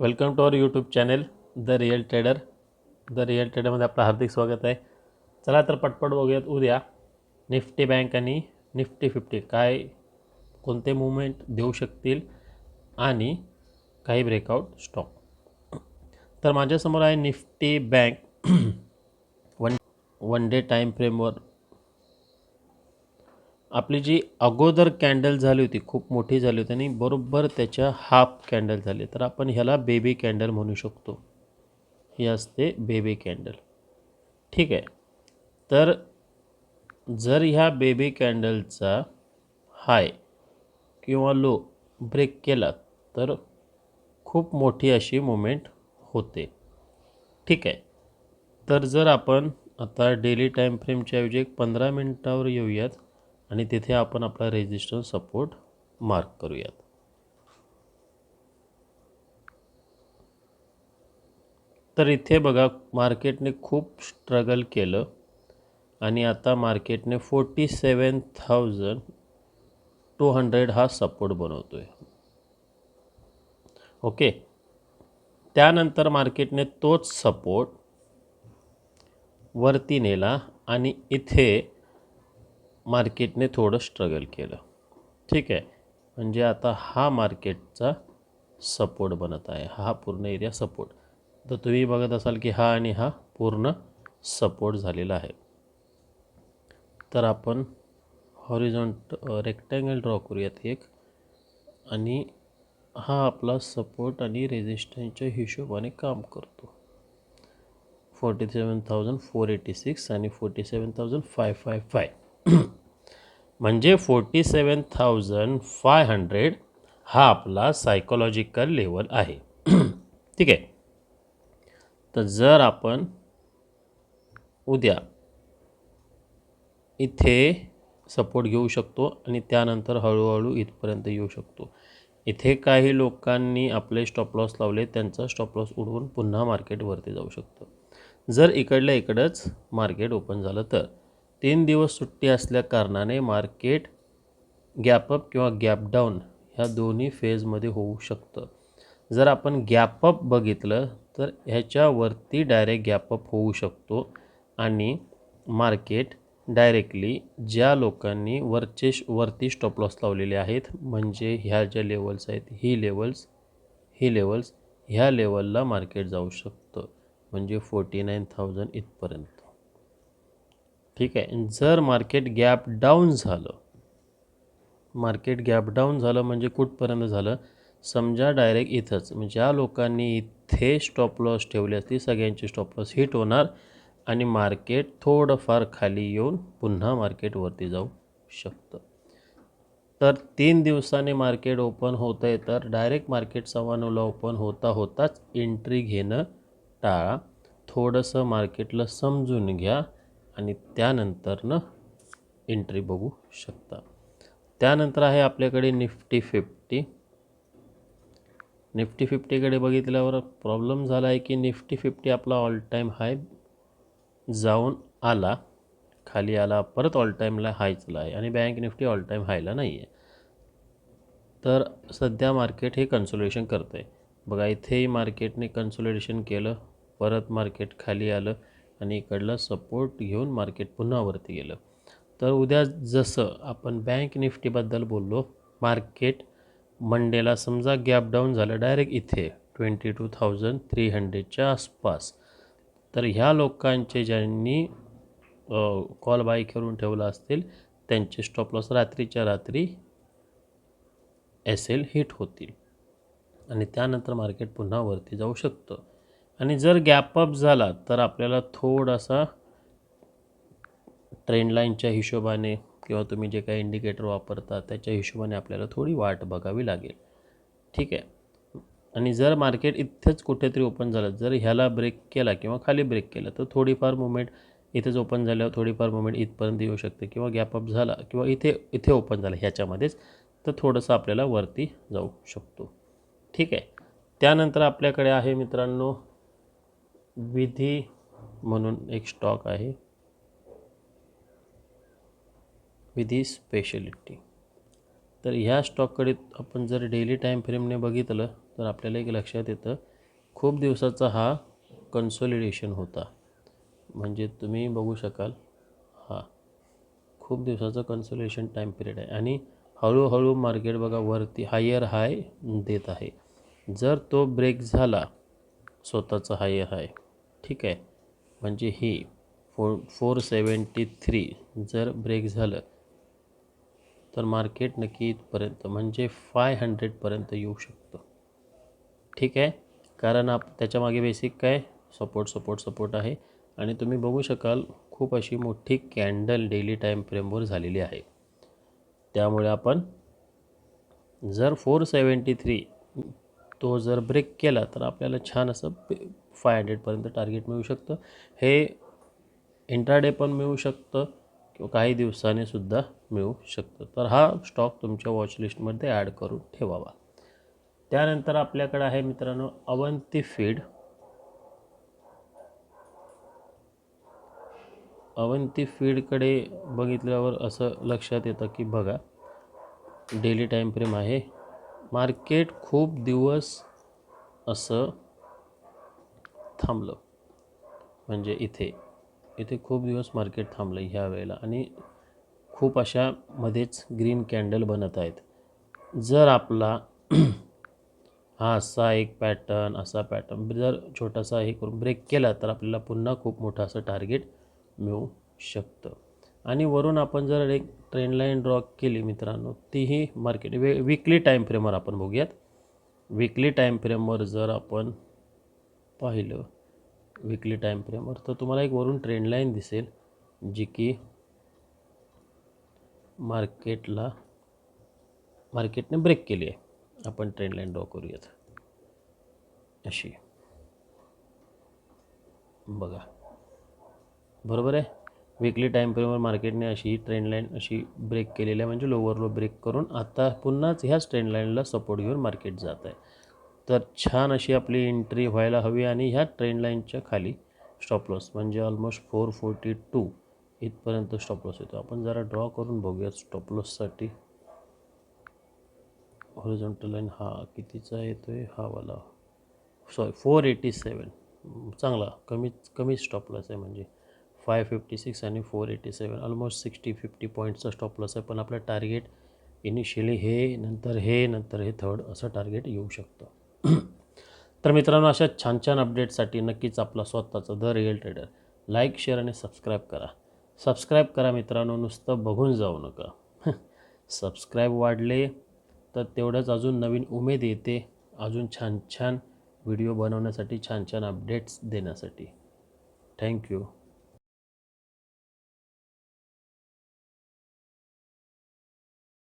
Welcome to our YouTube channel the real trader. The real ट्रेडरमध्ये आपलं हार्दिक स्वागत आहे. चला तर पटपट बघूयात. उद्या निफ्टी बँक आणि निफ्टी फिफ्टी काय कोणते मुवमेंट देऊ शकतील आणि काही ब्रेकआउट स्टॉक तर माझ्यासमोर आहे Nifty bank. One one day time फ्रेमवर आपली जी अगोदर कॅन्डल झाली होती खूप मोठी झाली होती आणि बरोबर त्याच्या हाफ कॅन्डल झाली. तर आपण ह्याला बेबी कॅन्डल म्हणू शकतो. ही असते बेबी कॅन्डल. ठीक आहे. तर जर ह्या बेबी कॅन्डलचा हाय किंवा लो ब्रेक केला तर खूप मोठी अशी मुमेंट होते. ठीक आहे. तर जर आपण आता डेली टाईम फ्रेमच्या ऐवजी एक पंधरा मिनटावर येऊयात. आणि तिथे आपण आपला रेजिस्टन्स सपोर्ट मार्क करूयात. तर इथे बघा मार्केटने खूप स्ट्रगल केलं. आणि आता मार्केटने forty seven thousand two hundred हा सपोर्ट बनवतो आहे ओके त्यानंतर मार्केटने तोच सपोर्ट वरती नेला आणि इथे मार्केटने थोडं स्ट्रगल केलं. ठीक आहे? म्हणजे आता हा मार्केटचा सपोर्ट बनत आहे. हा पूर्ण एरिया सपोर्ट तर तुम्ही बघत असाल की हा आणि हा पूर्ण सपोर्ट झालेला आहे. तर आपण हॉरिझॉन्ट रेक्टँगल ड्रॉ करूयात एक. आणि हा आपला सपोर्ट आणि रेझिस्टन्सच्या हिशोबाने काम करतो. Forty seven thousand four eighty six आणि forty seven thousand five five five म्हणजे forty seven thousand five hundred हा आपला सायकोलॉजिकल लेवल आहे. ठीक आहे? तर जर आपण उद्या इथे सपोर्ट घेऊ शकतो आणि त्यानंतर हळूहळू इथपर्यंत येऊ शकतो. इथे काही लोकांनी आपले स्टॉप लॉस लावले त्यांचा स्टॉप लॉस उडवून पुन्हा मार्केटवरती जाऊ शकतं. जर इकडल्या इकडंच मार्केट ओपन झालं तर. तीन दिवस सुट्टी असल्या कारणाने मार्केट गॅपअप किंवा गॅप डाऊन ह्या दोन्ही फेजमध्ये होऊ शकतं. जर आपण गॅपअप बघितलं तर ह्याच्यावरती डायरेक्ट गॅपअप होऊ शकतो आणि मार्केट डायरेक्टली ज्या लोकांनी वरचे वरती स्टॉपलॉस लावलेले आहेत म्हणजे ह्या ज्या लेवल्स आहेत ही लेवल्स ही लेवल्स ह्या लेवलला मार्केट जाऊ शकतं. म्हणजे फोर्टी नाईन थाउजंड इथपर्यंत. ठीक आहे. जर मार्केट गॅप डाऊन झालं मार्केट गॅप डाऊन झालं म्हणजे कुठपर्यंत झालं? समजा डायरेक्ट इथंच म्हणजे ज्या लोकांनी इथे स्टॉप लॉस ठेवले असतील सगळ्यांचे स्टॉप लॉस हिट होणार आणि मार्केट थोडंफार खाली येऊन पुन्हा मार्केटवरती जाऊ शकतं. तर तीन दिवसाने मार्केट ओपन होतं आहे तर डायरेक्ट मार्केट सव्वा नऊला ओपन होता होताच एंट्री घेणं टाळा. थोडंसं मार्केटला समजून घ्या. आणि त्यानंतरनं एंट्री बघू शकता. त्यानंतर आहे आपल्याकडे निफ्टी फिफ्टी. निफ्टी फिफ्टीकडे बघितल्यावर प्रॉब्लेम झाला आहे की निफ्टी फिफ्टी आपला ऑल टाईम हाय जाऊन आला. खाली आला परत ऑल टाईमला हायचला आहे. आणि बँक निफ्टी ऑल टाईम हायला नाही आहे तर सध्या मार्केट हे कन्सोलेशन करतं आहे बघा इथेही मार्केटने कन्सोलिडेशन केलं परत मार्केट खाली आलं. आणि इकडला सपोर्ट घेऊन मार्केट पुन्हा वरती गेलं. तर उद्या जसं आपण बँक निफ्टीबद्दल बोललो मार्केट मंडेला समजा गॅप डाऊन झालं डायरेक्ट इथे ट्वेंटी टू थाउजंड थ्री हंड्रेडच्या आसपास. तर ह्या लोकांचे ज्यांनी कॉल बाय करून ठेवला असतील त्यांचे स्टॉप लॉस रात्रीच्या रात्री एस एल हिट होतील. आणि त्यानंतर मार्केट पुन्हा वरती जाऊ शकतं. आणि जर गॅपअप झाला तर आपल्याला थोडासा ट्रेंड लाईनच्या हिशोबाने किंवा तुम्ही जे काही इंडिकेटर वापरता त्याच्या हिशोबाने आपल्याला थोडी वाट बघावी लागेल. ठीक आहे? आणि जर मार्केट इथेच कुठेतरी ओपन झालं जर ह्याला ब्रेक केला किंवा खाली ब्रेक केला तर थोडीफार मुवमेंट इथेच ओपन झाल्यावर थोडीफार मुवमेंट इथपर्यंत येऊ शकते किंवा गॅपअप झाला किंवा इथे इथे ओपन झालं ह्याच्यामध्येच तर थोडंसं आपल्याला वरती जाऊ शकतो. ठीक आहे? त्यानंतर आपल्याकडे आहे मित्रांनो विधी म्हणून एक स्टॉक आहे. विधी स्पेशलिटी तर ह्या स्टॉककडे आपण जर डेली टाईम फ्रेमने बघितलं तर आपल्याला एक लक्षात येतं खूप दिवसाचा हा कन्सोलिडेशन होता. म्हणजे तुम्ही बघू शकाल हा खूप दिवसाचं कन्सोलेशन टाईम पिरियड आहे. आणि हळूहळू मार्केट बघा वरती हायर हाय देत आहे. जर तो ब्रेक झाला स्वतःचा हायर हाय ठीक आहे. म्हणजे ही फोर फोर सेवन्टी थ्री जर ब्रेक झालं तर मार्केट नक्की इथपर्यंत म्हणजे फाय हंड्रेडपर्यंत येऊ शकतं. ठीक आहे? कारण आप त्याच्यामागे बेसिक काय? सपोर्ट सपोर्ट सपोर्ट आहे. आणि तुम्ही बघू शकाल खूप अशी मोठी कॅन्डल डेली टाईम फ्रेमवर झालेली आहे. त्यामुळे आपण जर फोर सेवन्टी थ्री तो जर ब्रेक केला तर आपल्याला छान असं फाय हंड्रेडपर्यंत टार्गेट मिळू शकतं. हे इंट्राडे पण मिळू शकतं किंवा काही दिवसाने सुद्धा मिळू शकतं. तर हा स्टॉक तुमच्या वॉचलिस्टमध्ये ॲड करून ठेवावा. त्यानंतर आपल्याकडे आहे मित्रांनो अवंती फीड अवंती फीडकडे बघितल्यावर असं लक्षात येतं की बघा डेली टाईम फ्रेम आहे. मार्केट खूप दिवस असं थांबलं. म्हणजे इथे. इथे खूप दिवस मार्केट थांबलं ह्या वेळेला. आणि खूप अशा मध्येच ग्रीन कॅन्डल बनत आहेत. जर आपला हा असा एक पॅटर्न असा पॅटर्न जर छोटासा हे करून ब्रेक केला तर आपल्याला पुन्हा खूप मोठं असं टार्गेट मिळू शकतं. आणि वरून आपण जर एक ट्रेंडलाईन ड्रॉ केली मित्रांनो तीही मार्केट वे विकली टाईम फ्रेमवर आपण बघूयात. विकली टाईम फ्रेमवर जर आपण पाहिलं विकली टाईम फ्रेमवर तर तुम्हाला एक वरून ट्रेंड लाईन दिसेल जी की मार्केटला मार्केटने ब्रेक केली आहे. आपण ट्रेंड लाईन ड्रॉ करूयात. अशी. बघा. बरोबर आहे? विकली टाईम फ्रेमवर मार्केटने अशी ट्रेंड लाईन अशी ब्रेक केलेली आहे. म्हणजे लोवर लो ब्रेक करून आता पुन्हाच ह्याच ट्रेंड लाईनला सपोर्ट घेऊन मार्केट जात आहे. तर छान अशी आपली एंट्री व्हायला हवी आणि ह्या ट्रेंड लाईनच्या खाली स्टॉप लॉस म्हणजे ऑलमोस्ट फोर फोर्टी टू इथपर्यंत स्टॉप लॉस येतो. आपण जरा ड्रॉ करून बघूया स्टॉप लॉससाठी हॉरिझॉन्टल लाईन हा कितीचा येतो आहे हा वाला. सॉरी फोर एटी सेवन चांगला. कमी कमी स्टॉप लॉस आहे म्हणजे. फाय फिफ्टी सिक्स आणि four eighty seven almost sixty fifty पॉईंटचा स्टॉप लॉस आहे. पण आपलं टार्गेट इनिशियली हे नंतर हे नंतर हे थर्ड असं टार्गेट येऊ शकतं. तर मित्रांनो अशा छान छान अपडेटसाठी नक्कीच आपला स्वतःचा the real trader like share आणि सबस्क्राईब करा. सबस्क्राईब करा मित्रांनो नुसतं बघून जाऊ नका. सबस्क्राईब वाढले तर तेवढंच अजून नवीन उमेद येते. अजून छान छान व्हिडिओ बनवण्यासाठी छान छान अपडेट्स देण्यासाठी. थँक्यू